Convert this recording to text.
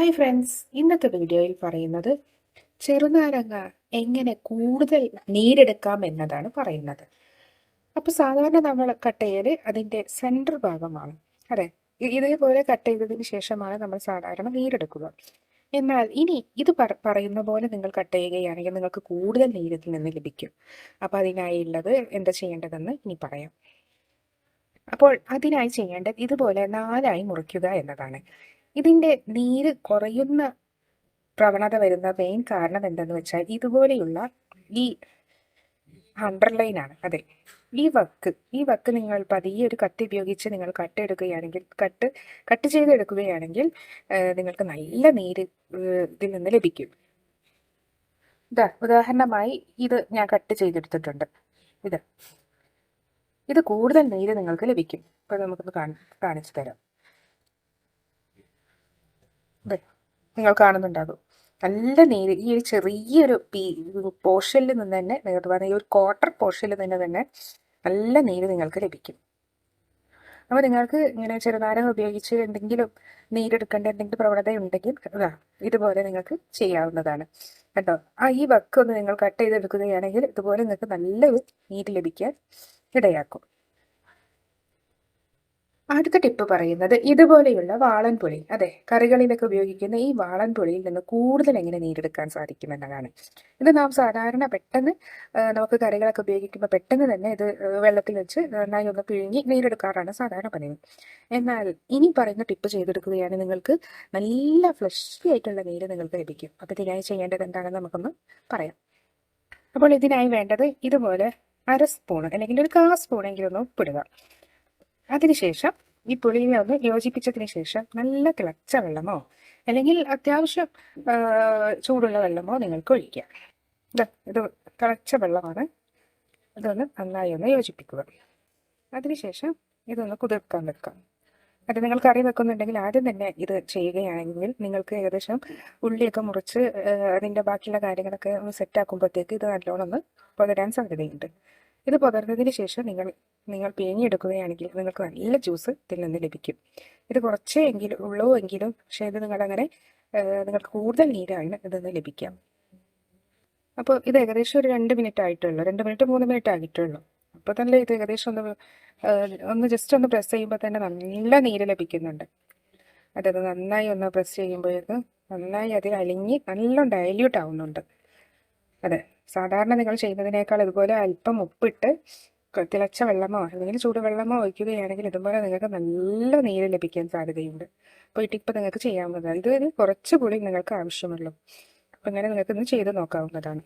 Hi friends ഇന്നത്തെ വീഡിയോയിൽ പറയുന്നത് ചെറുനാരങ്ങ എങ്ങനെ കൂടുതൽ നീരെടുക്കാം എന്നതാണ് പറയുന്നത്. അപ്പോൾ സാധാരണ നമ്മൾ കട്ട് ചെയ്യൽ അതിന്റെ സെന്റർ ഭാഗമാണ് അതെ ഇതേപോലെ കട്ട് ചെയ്തതിന് ശേഷമാണ് നമ്മൾ സാധാരണ നീരെടുക്കുക. എന്നാൽ ഇനി ഇത് പറ പറയുന്ന പോലെ നിങ്ങൾ കട്ട് ചെയ്യുകയാണെങ്കിൽ നിങ്ങൾക്ക് കൂടുതൽ നീരത്തിൽ നിന്ന് ലഭിക്കും. അപ്പോൾ അതിനായുള്ളത് എന്താ ചെയ്യേണ്ടതെന്ന് ഇനി പറയാം. അപ്പോൾ അതിനായി ചെയ്യേണ്ടത് ഇതുപോലെ നാലായി മുറിക്കുക എന്നതാണ്. ഇതിന്റെ നീര് കുറയുന്ന പ്രവണത വരുന്ന മെയിൻ കാരണം എന്തെന്ന് വെച്ചാൽ ഇതുപോലെയുള്ള ഈ അണ്ടർലൈൻ ആണ്. അതെ. ഈ വക്ക് ഈ വക്ക് നിങ്ങൾ പതിയെ ഒരു കത്തി ഉപയോഗിച്ച് നിങ്ങൾ കട്ട് എടുക്കുകയാണെങ്കിൽ കട്ട് കട്ട് ചെയ്തെടുക്കുകയാണെങ്കിൽ നിങ്ങൾക്ക് നല്ല നീര് ഇതിൽ നിന്ന് ലഭിക്കും. ഇതാ ഉദാഹരണമായി ഇത് ഞാൻ കട്ട് ചെയ്തെടുത്തിട്ടുണ്ട്. ഇത്. ഇത് കൂടുതൽ നീര് നിങ്ങൾക്ക് ലഭിക്കും. അപ്പോൾ നമുക്കൊന്ന് കാണി കാണിച്ചു തരാം. നിങ്ങൾ കാണുന്നുണ്ടാകും. നല്ല നേര് ഈ ഒരു ചെറിയൊരു പീ പോർഷനിൽ നിന്ന് തന്നെ നേരിട്ട് പറഞ്ഞ ഈ ഒരു ക്വാർട്ടർ പോർഷനിൽ തന്നെ തന്നെ നല്ല നീര് നിങ്ങൾക്ക് ലഭിക്കും. അപ്പോൾ നിങ്ങൾക്ക് ഇങ്ങനെ ചെറുനാരകം ഉപയോഗിച്ച് എന്തെങ്കിലും നീരെടുക്കേണ്ട എന്തെങ്കിലും പ്രവണത ഉണ്ടെങ്കിൽ ഇതാ ഇതുപോലെ നിങ്ങൾക്ക് ചെയ്യാവുന്നതാണ്. കേട്ടോ? ആ ഈ വക്ക് ഒന്ന് നിങ്ങൾ കട്ട് ചെയ്തെടുക്കുകയാണെങ്കിൽ ഇതുപോലെ നിങ്ങൾക്ക് നല്ലൊരു നീര് ലഭിക്കാൻ ഇടയാക്കും. അടുത്ത ടിപ്പ് പറയുന്നത് ഇതുപോലെയുള്ള വാളൻപുളി അതെ കറികളിലൊക്കെ ഉപയോഗിക്കുന്ന ഈ വാളൻ പുളിയിൽ നിന്ന് കൂടുതൽ എങ്ങനെ നീരെടുക്കാൻ സാധിക്കും എന്നതാണ്. ഇത് നാം സാധാരണ പെട്ടെന്ന് നമുക്ക് കറികളൊക്കെ ഉപയോഗിക്കുമ്പോൾ പെട്ടെന്ന് തന്നെ ഇത് വെള്ളത്തിൽ വെച്ച് നന്നായി ഒന്ന് പിഴിഞ്ഞ് നീരെടുക്കാറാണ് സാധാരണ പതിവ്. എന്നാൽ ഇനി പറയുന്ന ടിപ്പ് ചെയ്തെടുക്കുകയാണ് നിങ്ങൾക്ക് നല്ല ഫ്ലഷി ആയിട്ടുള്ള നീര് നിങ്ങൾക്ക് ലഭിക്കും. അപ്പോൾ ഇതിനായി ചെയ്യേണ്ടത് എന്താണെന്ന് നമുക്കൊന്ന് പറയാം. അപ്പോൾ ഇതിനായി വേണ്ടത് ഇതുപോലെ അര സ്പൂൺ അല്ലെങ്കിൽ ഒരു കാ സ്പൂണെങ്കിലും ഒന്ന് അതിനുശേഷം ഈ പുളിയെ ഒന്ന് യോജിപ്പിച്ചതിന് ശേഷം നല്ല തിളച്ച വെള്ളമോ അല്ലെങ്കിൽ അത്യാവശ്യം ചൂടുള്ള വെള്ളമോ നിങ്ങൾക്ക് ഒഴിക്കുക ഇത് ഇത് തിളച്ച വെള്ളമാണ്. ഇതൊന്ന് നന്നായി ഒന്ന് യോജിപ്പിക്കുക. അതിനുശേഷം ഇതൊന്ന് കുതിർക്കാൻ വെക്കാം. അത് നിങ്ങൾക്ക് കറി വെക്കുന്നുണ്ടെങ്കിൽ ആദ്യം തന്നെ ഇത് ചെയ്യുകയാണെങ്കിൽ നിങ്ങൾക്ക് ഏകദേശം ഉള്ളിയൊക്കെ മുറിച്ച് അതിന്റെ ബാക്കിയുള്ള കാര്യങ്ങളൊക്കെ ഒന്ന് സെറ്റാക്കുമ്പോഴത്തേക്ക് ഇത് നല്ലോണം ഒന്ന് പുതരാൻ സാധ്യതയുണ്ട്. ഇത് പകർന്നതിന് ശേഷം നിങ്ങൾ നിങ്ങൾ പിഴിഞ്ഞെടുക്കുകയാണെങ്കിൽ നിങ്ങൾക്ക് നല്ല ജ്യൂസ് ഇതിൽ നിന്ന് ലഭിക്കും. ഇത് കുറച്ചേ എങ്കിലും ഉള്ളൂ എങ്കിലും പക്ഷേ ഇത് നിങ്ങളങ്ങനെ നിങ്ങൾക്ക് കൂടുതൽ നീരാണ് ഇതിൽ നിന്ന് ലഭിക്കാം അപ്പോൾ ഇത് ഏകദേശം ഒരു രണ്ട് മിനിറ്റ് ആയിട്ടുള്ളൂ. രണ്ട് മിനിറ്റ് മൂന്ന് മിനിറ്റ് ആയിട്ടുള്ളൂ. അപ്പോൾ തന്നെ ഇത് ഏകദേശം ഒന്ന് ഒന്ന് ജസ്റ്റ് ഒന്ന് പ്രസ് ചെയ്യുമ്പോൾ തന്നെ നല്ല നീര് ലഭിക്കുന്നുണ്ട്. അതത് നന്നായി ഒന്ന് പ്രസ് ചെയ്യുമ്പോഴേക്ക് നന്നായി അതിൽ അലിഞ്ഞ് നല്ല ഡയല്യൂട്ട് ആവുന്നുണ്ട്. അതെ. സാധാരണ നിങ്ങൾ ചെയ്യുന്നതിനേക്കാൾ ഇതുപോലെ അല്പം ഉപ്പിട്ട് തിളച്ച വെള്ളമോ അല്ലെങ്കിൽ ചൂടുവെള്ളമോ ഒഴിക്കുകയാണെങ്കിൽ ഇതുപോലെ നിങ്ങൾക്ക് നല്ല നീര് ലഭിക്കാൻ സാധ്യതയുണ്ട്. അപ്പോൾ ഈ ടിപ്പ് നിങ്ങൾക്ക് ചെയ്യാവുന്നതാണ്. ഇത് കുറച്ച് പുളി നിങ്ങൾക്ക് ആവശ്യമുള്ളൂ. അപ്പം അങ്ങനെ നിങ്ങൾക്ക് ഇന്ന് ചെയ്ത് നോക്കാവുന്നതാണ്.